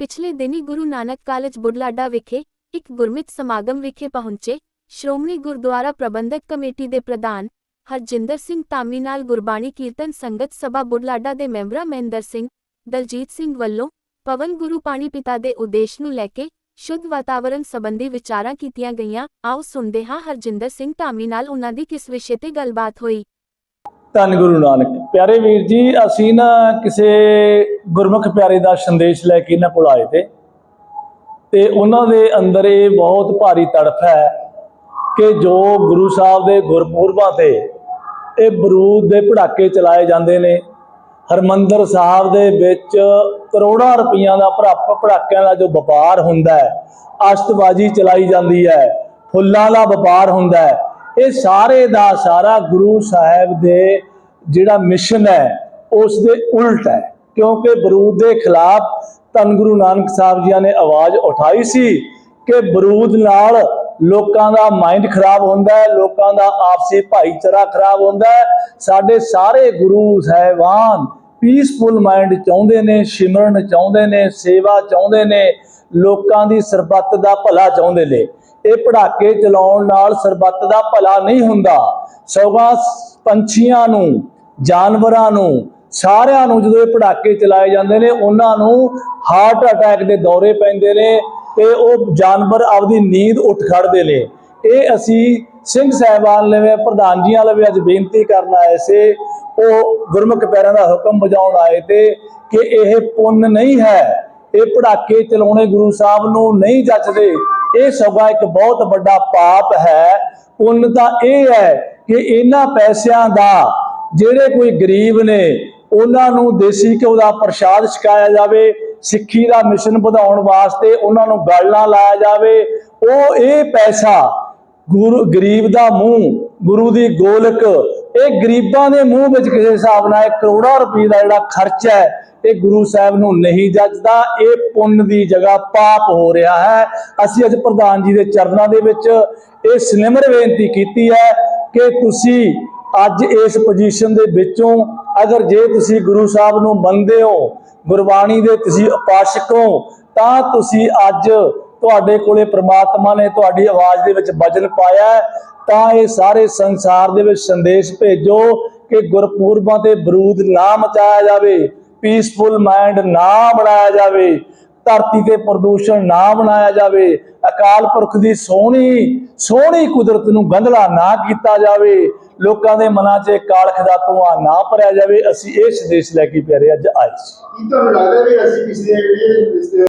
ਪਿਛਲੇ ਦਿਨੀ ਗੁਰੂ ਨਾਨਕ ਕਾਲਜ ਬੁਢਲਾਡਾ ਵਿਖੇ ਇੱਕ ਗੁਰਮਿਤ ਸਮਾਗਮ ਵਿਖੇ ਪਹੁੰਚੇ ਸ਼੍ਰੋਮਣੀ ਗੁਰਦੁਆਰਾ ਪ੍ਰਬੰਧਕ ਕਮੇਟੀ ਦੇ ਪ੍ਰਧਾਨ ਹਰਜਿੰਦਰ ਸਿੰਘ ਧਾਮੀ ਨਾਲ ਗੁਰਬਾਣੀ ਕੀਰਤਨ ਸੰਗਤ ਸਭਾ ਬੁਢਲਾਡਾ ਦੇ ਮੈਂਬਰਾਂ ਮਹਿੰਦਰ ਸਿੰਘ, ਦਲਜੀਤ ਸਿੰਘ ਵੱਲੋਂ ਪਵਨ ਗੁਰੂ ਪਾਣੀ ਪਿਤਾ ਦੇ ਉਦੇਸ਼ ਨੂੰ ਲੈ ਕੇ ਸ਼ੁੱਧ ਵਾਤਾਵਰਣ ਸੰਬੰਧੀ ਵਿਚਾਰਾਂ ਕੀਤੀਆਂ ਗਈਆਂ। ਆਓ ਸੁਣਦੇ ਹਾਂ ਹਰਜਿੰਦਰ ਸਿੰਘ ਧਾਮੀ ਨਾਲ ਉਹਨਾਂ ਦੀ ਕਿਸ ਵਿਸ਼ੇ ਤੇ ਗੱਲਬਾਤ ਹੋਈ। ਧੰਨ ਗੁਰੂ ਨਾਨਕ। ਪਿਆਰੇ ਵੀਰ ਜੀ, ਅਸੀਂ ਨਾ ਕਿਸੇ ਗੁਰਮੁਖ ਪਿਆਰੇ ਦਾ ਸੰਦੇਸ਼ ਲੈ ਕੇ ਇਹਨਾਂ ਕੋਲ ਆਏ ਤੇ। ਤੇ ਉਹਨਾਂ ਦੇ ਅੰਦਰ ਇਹ ਬਹੁਤ ਭਾਰੀ ਤੜਫ ਹੈ ਕਿ ਜੋ ਗੁਰੂ ਸਾਹਿਬ ਦੇ ਗੁਰਪੁਰਬਾਂ ਤੇ ਇਹ ਬਰੂਦ ਦੇ ਪੜਾਕੇ ਚਲਾਏ ਜਾਂਦੇ ਨੇ, ਹਰਮੰਦਰ ਸਾਹਿਬ ਦੇ ਵਿੱਚ ਕਰੋੜਾਂ ਰੁਪਈਆਂ ਦਾ ਭਰਾ- ਪੜਾਕਿਆਂ ਦਾ ਜੋ ਵਪਾਰ ਹੁੰਦਾ ਹੈ ਅਸ਼ਤਬਾਜੀ ਚਲਾਈ ਜਾਂਦੀ ਹੈ, ਫੁੱਲਾਂ ਦਾ ਵਪਾਰ ਹੁੰਦਾ ਹੈ ਇਹ ਸਾਰੇ ਦਾ ਸਾਰਾ ਗੁਰੂ ਸਾਹਿਬ ਦੇ ਜਿਹੜਾ ਮਿਸ਼ਨ ਹੈ, ਉਸ ਦੇ ਉਲਟ ਹੈ। ਕਿਉਂਕਿ ਬਰੂਦ ਦੇ ਖਿਲਾਫ ਧੰਨ ਗੁਰੂ ਨਾਨਕ ਸਾਹਿਬ ਜੀ ਨੇ ਆਵਾਜ਼ ਉਠਾਈ ਸੀ ਕਿ ਬਰੂਦ ਨਾਲ ਲੋਕਾਂ ਦਾ ਮਾਈਂਡ ਖਰਾਬ ਹੁੰਦਾ ਹੈ, ਲੋਕਾਂ ਦਾ ਆਪਸੀ ਭਾਈਚਾਰਾ ਖਰਾਬ ਹੁੰਦਾ ਹੈ। ਸਾਡੇ ਸਾਰੇ ਗੁਰੂ ਸਾਹਿਬਾਨ ਪੀਸਫੁਲ ਮਾਈਂਡ ਚਾਹੁੰਦੇ ਨੇ, ਸਿਮਰਨ ਚਾਹੁੰਦੇ ਨੇ, ਸੇਵਾ ਚਾਹੁੰਦੇ ਨੇ, ਲੋਕਾਂ ਦੀ ਸਰਬੱਤ ਦਾ ਭਲਾ ਚਾਹੁੰਦੇ ਨੇ। ਇਹ ਪੜਾਕੇ ਚਲਾਉਣ ਨਾਲ ਸਰਬੱਤ ਦਾ ਭਲਾ ਨਹੀਂ ਹੁੰਦਾ। ਸਗੋਂ ਪੰਛੀਆਂ ਨੂੰ, ਜਾਨਵਰਾਂ ਨੂੰ, ਸਾਰਿਆਂ ਨੂੰ ਜਦੋਂ ਇਹ ਪੜਾਕੇ ਚਲਾਏ ਜਾਂਦੇ ਨੇ, ਉਹਨਾਂ ਨੂੰ ਹਾਰਟ ਅਟੈਕ ਦੇ ਦੌਰੇ ਪੈਂਦੇ ਨੇ ਤੇ ਉਹ ਜਾਨਵਰ ਆਪਦੀ ਨੀਂਦ ਉੱਠ ਖੜਦੇ ਨੇ। ਇਹ ਅਸੀਂ ਸਿੰਘ ਸਾਹਿਬਾਨ ਲਵੇ, ਪ੍ਰਧਾਨ ਜੀਆਂ ਵੀ ਅੱਜ ਬੇਨਤੀ ਕਰਨ ਆਏ ਸੀ, ਉਹ ਗੁਰਮੁਖ ਪੈਰਾਂ ਦਾ ਹੁਕਮ ਬਜਾਉਣ ਆਏ ਤੇ ਕਿ ਇਹ ਪੁੰਨ ਨਹੀਂ ਹੈ। ਇਹ ਪੜਾਕੇ ਚਲਾਉਣੇ ਗੁਰੂ ਸਾਹਿਬ ਨੂੰ ਨਹੀਂ ਜੱਜਦੇ ਇਹ ਸਗੋਂ ਇੱਕ ਬਹੁਤ ਵੱਡਾ ਪਾਪ ਹੈ। ਪੁੰਨ ਤਾਂ ਇਹ ਹੈ ਕਿ ਇਹਨਾਂ ਪੈਸਿਆਂ ਦਾ ਜਿਹੜੇ ਕੋਈ ਗਰੀਬ ਨੇ, ਉਹਨਾਂ ਨੂੰ ਦੇਸੀ ਘਿਓ ਦਾ ਪ੍ਰਸ਼ਾਦ ਛਕਾਇਆ ਜਾਵੇ, ਸਿੱਖੀ ਦਾ ਮਿਸ਼ਨ ਵਧਾਉਣ ਵਾਸਤੇ ਉਹਨਾਂ ਨੂੰ ਗੱਲ ਲਾਇਆ ਜਾਵੇ। ਉਹ ਇਹ ਪੈਸਾ ਗੁਰੂ, ਗਰੀਬ ਦਾ ਮੂੰਹ, ਗੁਰੂ ਦੀ ਗੋਲਕ ਇਹ ਗਰੀਬਾਂ ਦੇ ਮੂੰਹ ਵਿੱਚ ਕਿਸੇ ਹਿਸਾਬ ਨਾਲ ਇਹ ਕਰੋੜਾਂ ਰੁਪਏ ਦਾ ਜਿਹੜਾ ਖਰਚਾ ਹੈ, ਇਹ ਗੁਰੂ ਸਾਹਿਬ ਨੂੰ ਨਹੀਂ ਜੱਜਦਾ। ਇਹ ਪੁੰਨ ਦੀ ਜਗ੍ਹਾ ਪਾਪ ਹੋ ਰਿਹਾ ਹੈ। ਅਸੀਂ ਅੱਜ ਪ੍ਰਧਾਨ ਜੀ ਦੇ ਚਰਨਾਂ ਦੇ ਵਿੱਚ ਇਹ ਸਨਿਮਰ ਬੇਨਤੀ ਕੀਤੀ ਹੈ ਕਿ ਤੁਸੀਂ ਅੱਜ ਇਸ ਪੋਜੀਸ਼ਨ ਦੇ ਵਿੱਚੋਂ ਅਗਰ ਜੇ ਤੁਸੀਂ ਗੁਰੂ ਸਾਹਿਬ ਨੂੰ ਮੰਨਦੇ ਹੋ, ਗੁਰਬਾਣੀ ਦੇ ਤੁਸੀਂ ਉਪਾਸ਼ਕ ਹੋ, ਤਾਂ ਤੁਸੀਂ ਅੱਜ ਤੁਹਾਡੇ ਕੋਲੇ ਪ੍ਰਮਾਤਮਾ ਨੇ ਤੁਹਾਡੀ ਆਵਾਜ਼ ਦੇ ਵਿੱਚ ਵਜਨ ਪਾਇਆ ਤਾਂ ਇਹ ਸਾਰੇ ਸੰਸਾਰ ਦੇ ਵਿੱਚ ਸੰਦੇਸ਼ ਭੇਜੋ ਕਿ ਗੁਰਪੂਰਬਾਂ ਤੇ ਬਰੂਦ ਨਾ ਮਚਾਇਆ ਜਾਵੇ ਪੀਸਫੁਲ ਮਾਈਂਡ ਨਾ ਬਣਾਇਆ ਜਾਵੇ, ਧਰਤੀ ਤੇ ਪ੍ਰਦੂਸ਼ਣ ਨਾ ਬਣਾਇਆ ਜਾਵੇ, ਅਕਾਲ ਪੁਰਖ ਦੀ ਸੋਹਣੀ ਸੋਹਣੀ ਕੁਦਰਤ ਨੂੰ ਗੰਧਲਾ ਨਾ ਕੀਤਾ ਜਾਵੇ, ਲੋਕਾਂ ਦੇ ਮਨਾਂ 'ਚ ਕਾਲਖ ਦਾ ਧੂਆਂ ਨਾ ਭਰਿਆ ਜਾਵੇ, ਅਸੀਂ ਇਹ ਸੰਦੇਸ਼ ਲੈ ਕੇ ਪਿਆਰੇ ਅੱਜ ਆਏ ਸੀ। ਤੁਹਾਨੂੰ ਲੱਗਦਾ ਵੀ ਅਸੀਂ ਪਿਛਲੇ ਜਿਹੜੇ